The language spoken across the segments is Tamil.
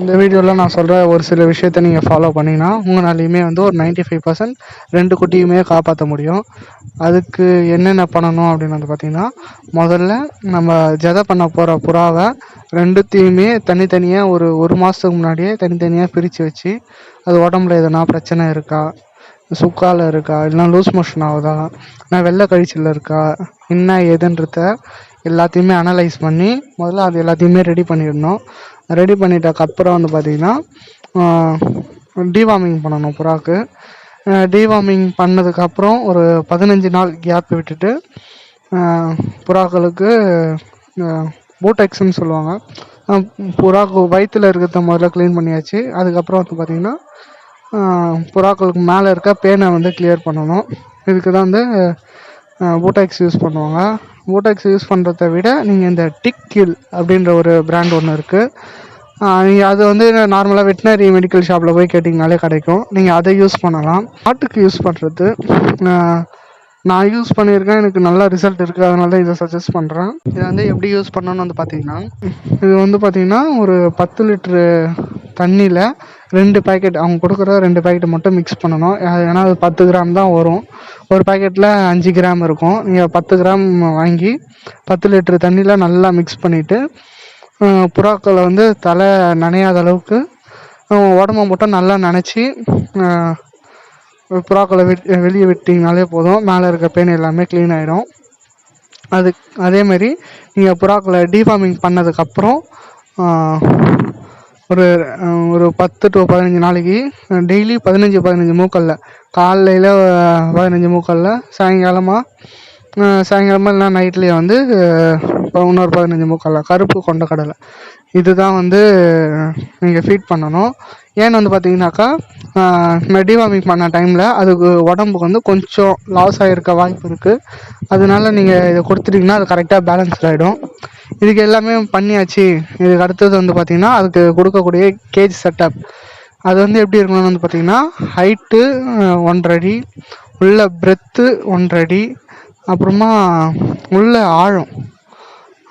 இந்த வீடியோவில் நான் சொல்கிற ஒரு சில விஷயத்த நீங்கள் ஃபாலோ பண்ணிங்கன்னா உங்களாலையுமே வந்து ஒரு 95% ஃபைவ் பர்சன்ட் ரெண்டு குட்டியுமே காப்பாற்ற முடியும். அதுக்கு என்னென்ன பண்ணணும் அப்படின்னு வந்து பார்த்திங்கன்னா முதல்ல நம்ம ஜதை பண்ண போகிற புறாவை ரெண்டுத்தையுமே தனித்தனியாக ஒரு ஒரு மாதத்துக்கு முன்னாடியே தனித்தனியாக பிரித்து வச்சு அது உடம்புல எதனா பிரச்சனை இருக்கா? சுக்கால இருக்கா? இல்லைனா லூஸ் மோஷன் ஆகுதா? இல்லை வெள்ளை கழிச்சலில் இருக்கா? என்ன ஏதுன்றத எல்லாத்தையுமே அனலைஸ் பண்ணி முதல்ல அது எல்லாத்தையுமே ரெடி பண்ணிடணும். ரெடி பண்ணிட்டக்கப்புறம் வந்து பார்த்திங்கன்னா டிவார்மிங் பண்ணணும் புறாக்கு. டிவார்மிங் பண்ணதுக்கப்புறம் ஒரு பதினஞ்சு நாள் கேப் விட்டுட்டு புறாக்களுக்கு பூட்டெக்ஸ்ன்னு சொல்லுவாங்க. புறாக்கு வயிற்றில் இருக்கிறத முதல்ல க்ளீன் பண்ணியாச்சு. அதுக்கப்புறம் வந்து பார்த்திங்கன்னா புறாக்களுக்கு மேலே இருக்க பேனை வந்து கிளியர் பண்ணணும். இதுக்கு தான் வந்து பூட்டாக்ஸ் யூஸ் பண்ணுவாங்க. பூட்டாக்ஸ் யூஸ் பண்ணுறத விட நீங்கள் இந்த டிக் கில் அப்படின்ற ஒரு பிராண்ட் ஒன்று இருக்குது நீங்கள் அது வந்து நார்மலாக வெட்டினரி மெடிக்கல் ஷாப்பில் போய் கேட்டிங்கனாலே கிடைக்கும். நீங்கள் அதை யூஸ் பண்ணலாம். ஆட்டுக்கு யூஸ் பண்ணுறது நான் யூஸ் பண்ணியிருக்கேன். எனக்கு நல்ல ரிசல்ட் இருக்குது அதனால தான் இதை சஜஸ்ட் பண்ணுறேன் இதை வந்து எப்படி யூஸ் பண்ணணும்னு வந்து பார்த்தீங்கன்னா இது வந்து பார்த்தீங்கன்னா ஒரு பத்து லிட்ரு தண்ணியில் ரெண்டு பாக்கெட் அவங்க கொடுக்குற ரெண்டு பாக்கெட் மட்டும் மிக்ஸ் பண்ணணும். அது ஏன்னா அது பத்து கிராம் தான் வரும். ஒரு பாக்கெட்டில் அஞ்சு கிராம் இருக்கும். நீங்கள் பத்து கிராம் வாங்கி பத்து லிட்டர் தண்ணியில் நல்லா மிக்ஸ் பண்ணிவிட்டு புறாக்களை வந்து தலை நனையாத அளவுக்கு உடம்ப மட்டும் நல்லா நினச்சி புறாக்களை விட் வெளியே விட்டிங்கனாலே போதும். மேலே இருக்க பெயின் எல்லாமே க்ளீன் ஆகிடும் அது அதேமாரி நீங்கள் புறாக்களை டிஃபார்மிங் பண்ணதுக்கப்புறம் ஒரு ஒரு பத்து டு பதினஞ்சு நாளைக்கு டெய்லி பதினஞ்சு பதினஞ்சு மூக்கல்ல காலையில் பதினஞ்சு மூக்கல்ல சாயங்காலமாக சாயங்காலமாக இல்லைனா நைட்லேயே வந்து இன்னொரு பதினஞ்சு மூக்கல்ல கருப்பு கொண்ட கடலை. இதுதான் வந்து நீங்கள் ஃபீட் பண்ணணும். ஏன்னு வந்து பார்த்தீங்கன்னாக்கா வாமிங் பண்ண டைமில் அதுக்கு உடம்புக்கு வந்து கொஞ்சம் லாஸ் ஆகிருக்க வாய்ப்பு இருக்குது அதனால நீங்கள் இதை கொடுத்துட்டிங்கன்னா அது கரெக்டாக பேலன்ஸ் ஆகிடும் இதுக்கு எல்லாமே பண்ணியாச்சு. இதுக்கு அடுத்தது வந்து பார்த்திங்கன்னா அதுக்கு கொடுக்கக்கூடிய கேஜ் செட்டப் அது வந்து எப்படி இருக்கணும்னு வந்து பார்த்திங்கன்னா ஹைட்டு ஒன்றரை உள்ள பிரெத்து ஒன்றரை அப்புறமா உள்ள ஆழம்.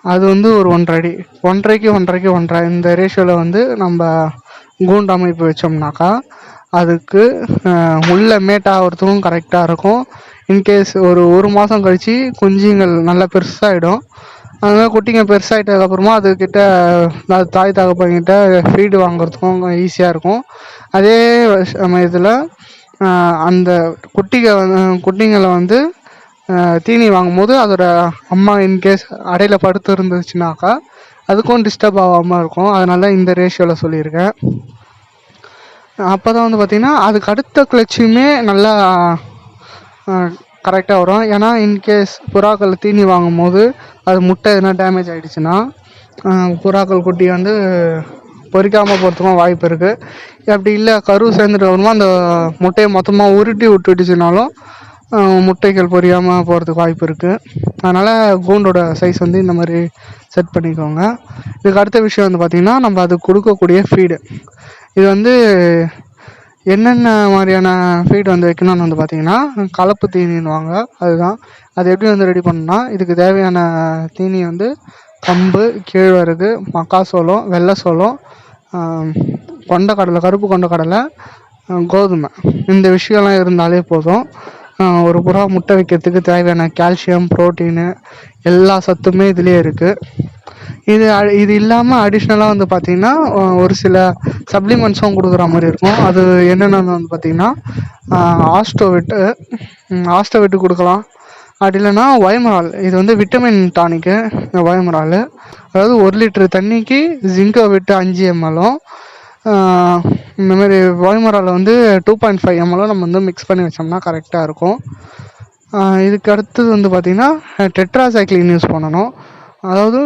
அது வந்து ஒரு ஒன்றரை ஒன்றரைக்கு ஒன்றரைக்கு ஒன்றரை. இந்த ரேஷியோவில் வந்து நம்ம கூண்டு அமைப்பு வச்சோம்னாக்கா அதுக்கு உள்ள மேட் ஆகிறதுக்கும் கரெக்டாக இருக்கும். இன்கேஸ் ஒரு ஒரு மாதம் கழித்து குஞ்சுங்கள் நல்லா பெருசாகிடும் அதனால் குட்டிங்க பெருசாகிட்டதுக்கப்புறமா அதுக்கிட்ட அது தாய் தகப்பன்கிட்ட ஃபீடு வாங்குறதுக்கும் ஈஸியாக இருக்கும். அதே சமயத்தில் அந்த குட்டிக வந்து குட்டிங்களை வந்து தீனி வாங்கும்போது அதோட அம்மா இன்கேஸ் அடையில் படுத்து இருந்துச்சுனாக்கா அதுக்கும் டிஸ்டர்ப் ஆகாமல் இருக்கும். அதனால இந்த ரேஷியோவில் சொல்லியிருக்கேன். அப்போ தான் வந்து பார்த்திங்கன்னா அதுக்கு அடுத்த கிளச்சியுமே நல்லா கரெக்டாக வரும். ஏன்னா இன்கேஸ் புறாக்கள் தீனி வாங்கும்போது அது முட்டை எதுனா டேமேஜ் ஆகிடுச்சுன்னா புறாக்கள் குட்டி வந்து பொறிக்காமல் போகிறதுக்கும் வாய்ப்பு இருக்குது அப்படி இல்லை கரு சேர்ந்துட்டு வருமா அந்த முட்டையை மொத்தமாக உருட்டி விட்டுடுச்சுனாலும் முட்டைகள் பொரியாமல் போகிறதுக்கு வாய்ப்பு இருக்குது அதனால் கூண்டோட சைஸ் வந்து இந்த மாதிரி செட் பண்ணிக்கோங்க. இதுக்கு அடுத்த விஷயம் வந்து பார்த்திங்கன்னா நம்ம அதுக்கு கொடுக்கக்கூடிய ஃபீடு இது வந்து என்னென்ன மாதிரியான ஃபீட் வந்து வைக்கணும்னு வந்து பார்த்தீங்கன்னா கலப்பு தீனின்னுவாங்க. அதுதான். அது எப்படி வந்து ரெடி பண்ணணும்னா இதுக்கு தேவையான தீனி வந்து கம்பு கேழ்வரகு மக்காசோளம் வெள்ளை சோளம் கொண்டக்கடலை கருப்பு கொண்டக்கடலை கோதுமை. இந்த விஷயம்லாம் இருந்தாலே போதும். ஒரு புறா முட்டை வைக்கிறதுக்கு தேவையான கால்சியம் புரோட்டீனு எல்லா சத்துமே இதுலேயே இருக்குது இது அ- இது இல்லாமல் அடிஷ்னலாக வந்து பார்த்தீங்கன்னா ஒரு சில சப்ளிமெண்ட்ஸும் கொடுக்குற மாதிரி இருக்கும். அது என்னென்னு வந்து பார்த்தீங்கன்னா ஆஸ்டோவிட்டு ஆஸ்டோவிட்டு கொடுக்கலாம். அப்படி இல்லைன்னா வயமரால் இது வந்து விட்டமின் டானிக்கு இந்த வயமரால் அதாவது ஒரு லிட்டர் தண்ணிக்கு ஜிங்கோ விட்டு அஞ்சு எம்எல்லும் இந்த மாதிரி வந்து டூ பாயிண்ட் ஃபைவ் எம்எல்லும் நம்ம வந்து மிக்ஸ் பண்ணி வச்சோம்னா கரெக்டாக இருக்கும். இதுக்கு அடுத்தது வந்து பார்த்திங்கன்னா டெட்ராசைக்ளின் யூஸ் பண்ணணும். அதாவது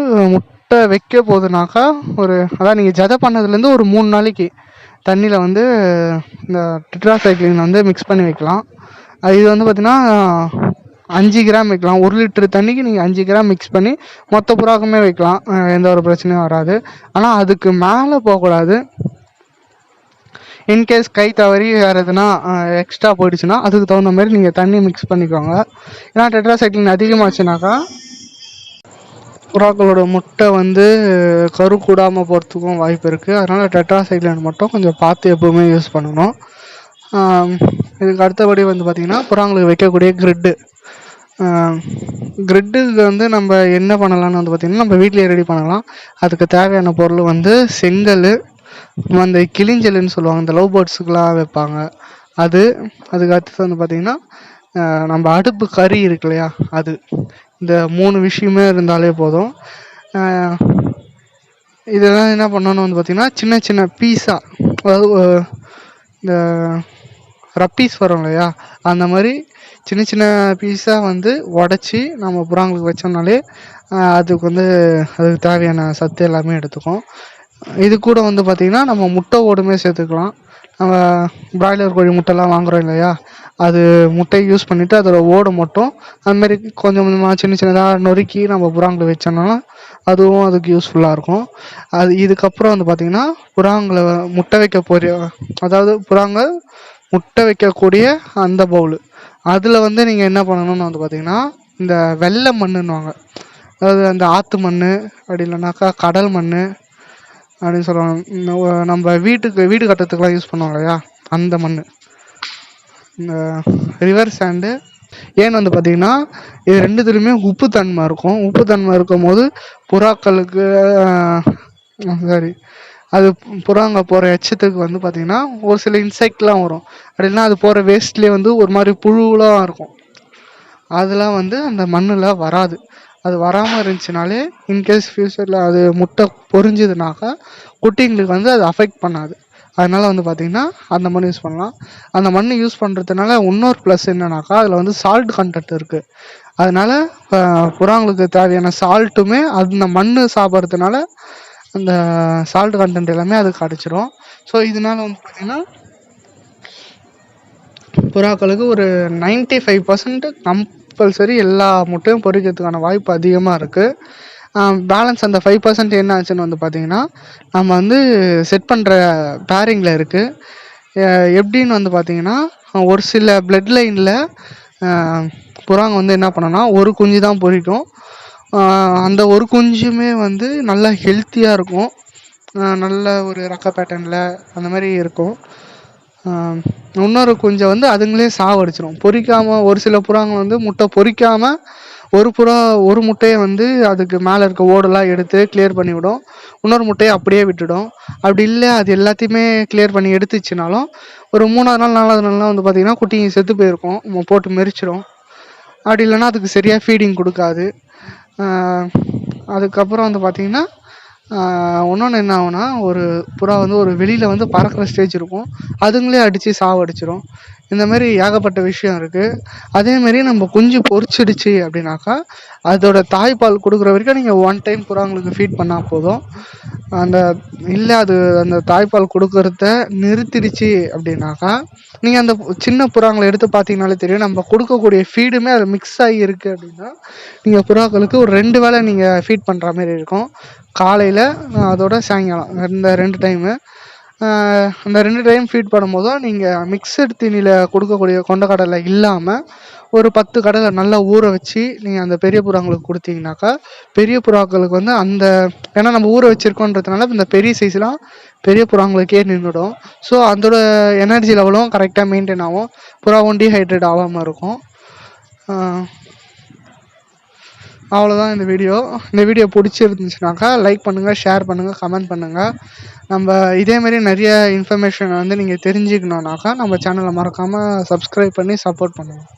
முட்டை வைக்க போகுதுனாக்கா ஒரு அதான் நீங்கள் ஜதை பண்ணதுலேருந்து ஒரு மூணு நாளைக்கு தண்ணியில் வந்து இந்த டெட்ராசைக்ளின் வந்து மிக்ஸ் பண்ணி வைக்கலாம். அது இது வந்து பார்த்திங்கன்னா அஞ்சு கிராம் வைக்கலாம். ஒரு லிட்டர் தண்ணிக்கு நீங்கள் அஞ்சு கிராம் மிக்ஸ் பண்ணி மொத்த புறாக்குமே வைக்கலாம். எந்த ஒரு பிரச்சனையும் வராது. ஆனால் அதுக்கு மேலே போகக்கூடாது. இன்கேஸ் கை தவறி வேறு எதுனா எக்ஸ்ட்ரா போயிடுச்சுன்னா அதுக்கு தகுந்த மாதிரி நீங்கள் தண்ணி மிக்ஸ் பண்ணிக்கோங்க. ஏன்னா டெட்ராசைக்ளின் அதிகமாச்சுனாக்கா புறாக்களோட முட்டை வந்து கரு கூடாமல் போகிறதுக்கும் வாய்ப்பு இருக்குது அதனால் டெட்ராசைக்ளின் மட்டும் கொஞ்சம் பார்த்து எப்போவுமே யூஸ் பண்ணணும். இதுக்கு அடுத்தபடி வந்து பார்த்திங்கன்னா புறாங்களுக்கு வைக்கக்கூடிய க்ரிட்டு. கிரிட்டுக்கு வந்து நம்ம என்ன பண்ணலாம்னு வந்து பார்த்திங்கன்னா நம்ம வீட்டிலேயே ரெடி பண்ணலாம். அதுக்கு தேவையான பொருள் வந்து செங்கல் அந்த கிளிஞ்சல்னு சொல்லுவாங்க இந்த லவ் பேர்ட்ஸுக்கெலாம் வைப்பாங்க. அது அதுக்கு அடுத்தது வந்து பார்த்திங்கன்னா நம்ம அடுப்பு கறி இருக்கு இல்லையா அது. இந்த மூணு விஷயமே இருந்தாலே போதும். இதெல்லாம் என்ன பண்ணணும் வந்து பார்த்திங்கன்னா சின்ன சின்ன பீஸாக அதாவது இந்த ரப்பீஸ் வரும் இல்லையா அந்த மாதிரி சின்ன சின்ன பீஸாக வந்து உடச்சி நம்ம புறாங்களுக்கு வச்சோம்னாலே அதுக்கு வந்து அதுக்கு தேவையான சத்து எல்லாமே எடுத்துக்கும். இது கூட வந்து பார்த்திங்கன்னா நம்ம முட்டை ஓடுமே சேர்த்துக்கலாம். நம்ம பிராய்லர் கோழி முட்டைலாம் வாங்குகிறோம் இல்லையா அது முட்டையை யூஸ் பண்ணிவிட்டு அதோட ஓடு மட்டும் அதுமாரி கொஞ்சம் கொஞ்சமாக சின்ன சின்னதாக நொறுக்கி நம்ம புறாங்களை வச்சோம்னா அதுவும் அதுக்கு யூஸ்ஃபுல்லாக இருக்கும். அது இதுக்கப்புறம் வந்து பார்த்திங்கன்னா புறாங்களை முட்டை வைக்க போகிற அதாவது புறாங்கள் முட்டை வைக்கக்கூடிய அந்த பவுலு அதில் வந்து நீங்கள் என்ன பண்ணணும்னு வந்து பார்த்திங்கன்னா இந்த வெள்ளை மண்ணுன்னுவாங்க. அதாவது அந்த ஆற்று மண் அப்படி இல்லைனாக்கா கடல் மண் அப்படின்னு சொல்லுவாங்க. நம்ம வீட்டுக்கு வீடு கட்டுறதுக்குலாம் யூஸ் பண்ணுவாங்க இல்லையா? அந்த மண் ரிவர் சாண்டு ஏன்னு வந்து பார்த்திங்கன்னா இது ரெண்டுத்துலேயுமே உப்பு தன்மை இருக்கும். உப்பு தன்மை இருக்கும் போது புறாக்களுக்கு சாரி அது புறாங்க போகிற எச்சத்துக்கு வந்து பார்த்திங்கன்னா ஒரு சில இன்செக்ட்லாம் வரும். அப்படின்னா அது போகிற வேஸ்ட்லேயே வந்து ஒரு மாதிரி புழுலாம் இருக்கும். அதெல்லாம் வந்து அந்த மண்ணில் வராது. அது வராமல் இருந்துச்சுனாலே இன்கேஸ் ஃப்யூச்சரில் அது முட்டை பொரிஞ்சுதுனாக்கா குட்டிங்களுக்கு வந்து அது அஃபெக்ட் பண்ணாது. அதனால் வந்து பார்த்திங்கன்னா அந்த மண் யூஸ் பண்ணலாம். அந்த மண் யூஸ் பண்ணுறதுனால இன்னொரு ப்ளஸ் என்னன்னாக்கா அதில் வந்து சால்ட் கண்டென்ட் இருக்குது அதனால் புறாங்களுக்கு தேவையான சால்ட்டுமே அந்த மண் சாப்பிட்றதுனால அந்த சால்ட் கண்டென்ட் எல்லாமே அது கிடச்சிரும் ஸோ இதனால வந்து பார்த்திங்கன்னா புறாக்களுக்கு ஒரு நைன்ட்டி ஃபைவ் பர்சன்ட் கம்பல்சரி எல்லா முட்டையும் பொறிக்கிறதுக்கான வாய்ப்பு அதிகமாக இருக்குது பேலன்ஸ் அந்த ஃபைவ் பர்சன்ட் என்ன ஆச்சுன்னு வந்து பார்த்திங்கன்னா நம்ம வந்து செட் பண்ணுற பேரிங்கில் இருக்குது எப்படின்னு வந்து பார்த்திங்கன்னா ஒரு சில பிளட் லைனில் புறாங்க வந்து என்ன பண்ணுன்னா ஒரு குஞ்சு தான் பொரிக்கும் அந்த ஒரு குஞ்சுமே வந்து நல்லா ஹெல்த்தியாக இருக்கும். நல்ல ஒரு ரக்க பேட்டர்னில் அந்த மாதிரி இருக்கும். இன்னொரு குஞ்சை வந்து அதுங்களே சாவடிச்சிடும் பொறிக்காமல் ஒரு சில புறாங்க வந்து முட்டை பொரிக்காமல் ஒரு புறா ஒரு முட்டையை வந்து அதுக்கு மேலே இருக்க ஓடெல்லாம் எடுத்து கிளியர் பண்ணிவிடும். இன்னொரு முட்டையை அப்படியே விட்டுடும். அப்படி இல்லை அது எல்லாத்தையுமே கிளியர் பண்ணி எடுத்துச்சுனாலும் ஒரு மூணாவது நாள் நாலாவது நாள்லாம் வந்து பார்த்திங்கன்னா குட்டி செத்து போயிருக்கும். போட்டு மெரிச்சிடும் அப்படி இல்லைன்னா அதுக்கு சரியாக ஃபீடிங் கொடுக்காது. அதுக்கப்புறம் வந்து பார்த்திங்கன்னா இன்னொன்று என்ன ஆகும்னா ஒரு புறா வந்து ஒரு வெளியில் வந்து பறக்கிற ஸ்டேஜ் இருக்கும். அதுங்களே அடித்து சாவடிச்சிடும் இந்த மாதிரி ஏகப்பட்ட விஷயம் இருக்குது அதேமாரி நம்ம குஞ்சு பொறிச்சிடுச்சு அப்படின்னாக்கா அதோட தாய்ப்பால் கொடுக்குற வரைக்கும் நீங்கள் ஒன் டைம் புறாங்களுக்கு ஃபீட் பண்ணால் போதும். அந்த இல்லை அது அந்த தாய்ப்பால் கொடுக்கறத நிறுத்திடுச்சு அப்படின்னாக்கா நீங்கள் அந்த சின்ன புறாங்களை எடுத்து பார்த்தீங்கனாலே தெரியும். நம்ம கொடுக்கக்கூடிய ஃபீடுமே அதில் மிக்ஸ் ஆகி இருக்குது அப்படின்னா நீங்கள் புறாக்களுக்கு ஒரு ரெண்டு வேளை நீங்கள் ஃபீட் பண்ணுற மாதிரி இருக்கும். காலையில் அதோட சாயங்காலம் இந்த ரெண்டு டைமு அந்த ரெண்டு டைம் ஃபீட் பண்ணும்போதும் நீங்கள் மிக்சட் தீனியில் கொடுக்கக்கூடிய கொண்டக்கடலை இல்லாமல் ஒரு பத்து கடலை நல்லா ஊற வச்சு நீங்கள் அந்த பெரிய புறாங்களுக்கு கொடுத்தீங்கனாக்கா பெரிய புறாக்களுக்கு வந்து அந்த ஏன்னா நம்ம ஊற வச்சுருக்கோன்றதுனால இந்த பெரிய சைஸ்லாம் பெரிய புறாங்களுக்கே நின்றுடும் ஸோ அதோட எனர்ஜி லெவலும் கரெக்டாக மெயின்டைன் ஆகும். புறாவும் டீஹைட்ரேட் ஆகாமல் இருக்கும். அவ்வளோதான் இந்த வீடியோ. இந்த வீடியோ பிடிச்சிருந்துச்சுனாக்கா லைக் பண்ணுங்கள் ஷேர் பண்ணுங்கள் கமெண்ட் பண்ணுங்கள் நம்ம இதேமாரி நிறைய இன்ஃபர்மேஷன் வந்து நீங்கள் தெரிஞ்சுக்கணுன்னாக்கா நம்ம சேனலை மறக்காமல் சப்ஸ்கிரைப் பண்ணி சப்போர்ட் பண்ணுங்கள்